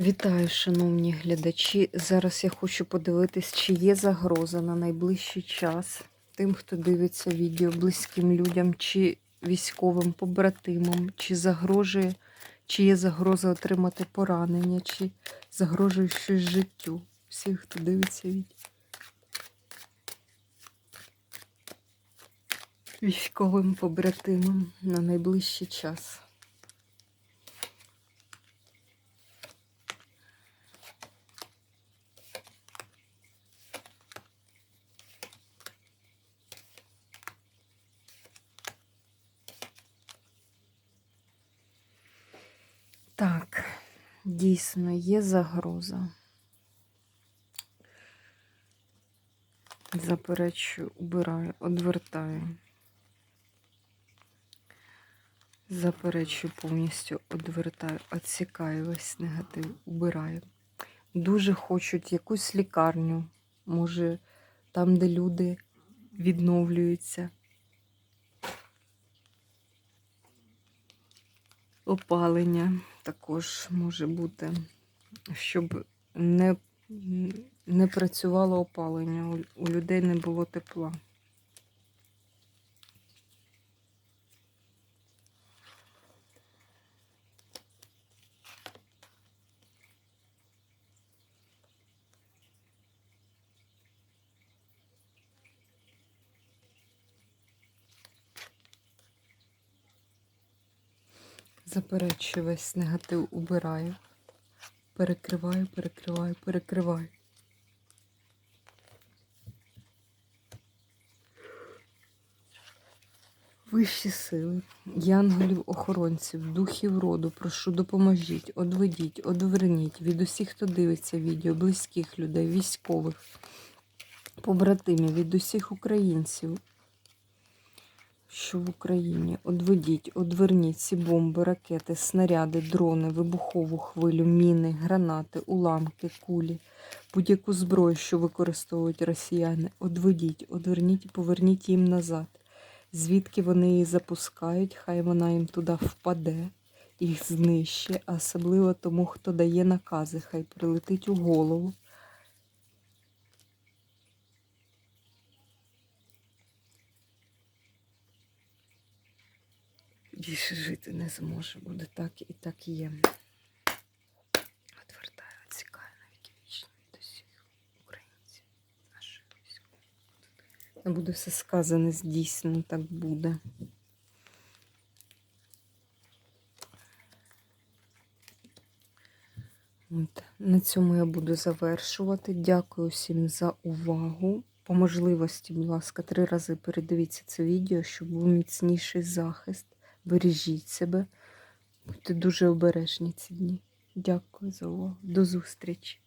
Вітаю, шановні глядачі. Зараз я хочу подивитись, чи є загроза на найближчий час тим, хто дивиться відео близьким людям, чи військовим побратимам, чи загрожує, чи є загроза отримати поранення, чи загрожує щось життю. Всіх, хто дивиться відео. Військовим побратимам на найближчий час. Так, дійсно є загроза. Заперечую, убираю, одвертаю. Заперечую повністю, одвертаю, відсікаю весь негатив, убираю. Дуже хочуть якусь лікарню, може, там, де люди відновлюються. Опалення також може бути, щоб не, не працювало опалення, у- людей не було тепла. Заперечую весь негатив, убираю. Перекриваю, перекриваю, перекриваю. Вищі сили, янголів, охоронців, духів роду, прошу, допоможіть, одведіть, одверніть від усіх, хто дивиться відео, близьких людей, військових, побратимів, від усіх українців, що в Україні. Одведіть, одверніть ці бомби, ракети, снаряди, дрони, вибухову хвилю, міни, гранати, уламки, кулі, будь-яку зброю, що використовують росіяни. Одведіть, одверніть і поверніть їм назад. Звідки вони її запускають, хай вона їм туди впаде, їх знищить, а особливо тому, хто дає накази, хай прилетить у голову. Більше жити не зможе, буде так і так є. Отвертаю, відсікаю навіки вічно від усіх українців, наших військових. Буде все сказане, здійснено, так буде. От. На цьому я буду завершувати. Дякую всім за увагу. По можливості, будь ласка, три рази передивіться це відео, щоб був міцніший захист. Бережіть себе. Будьте дуже обережні ці дні. Дякую за увагу. До зустрічі!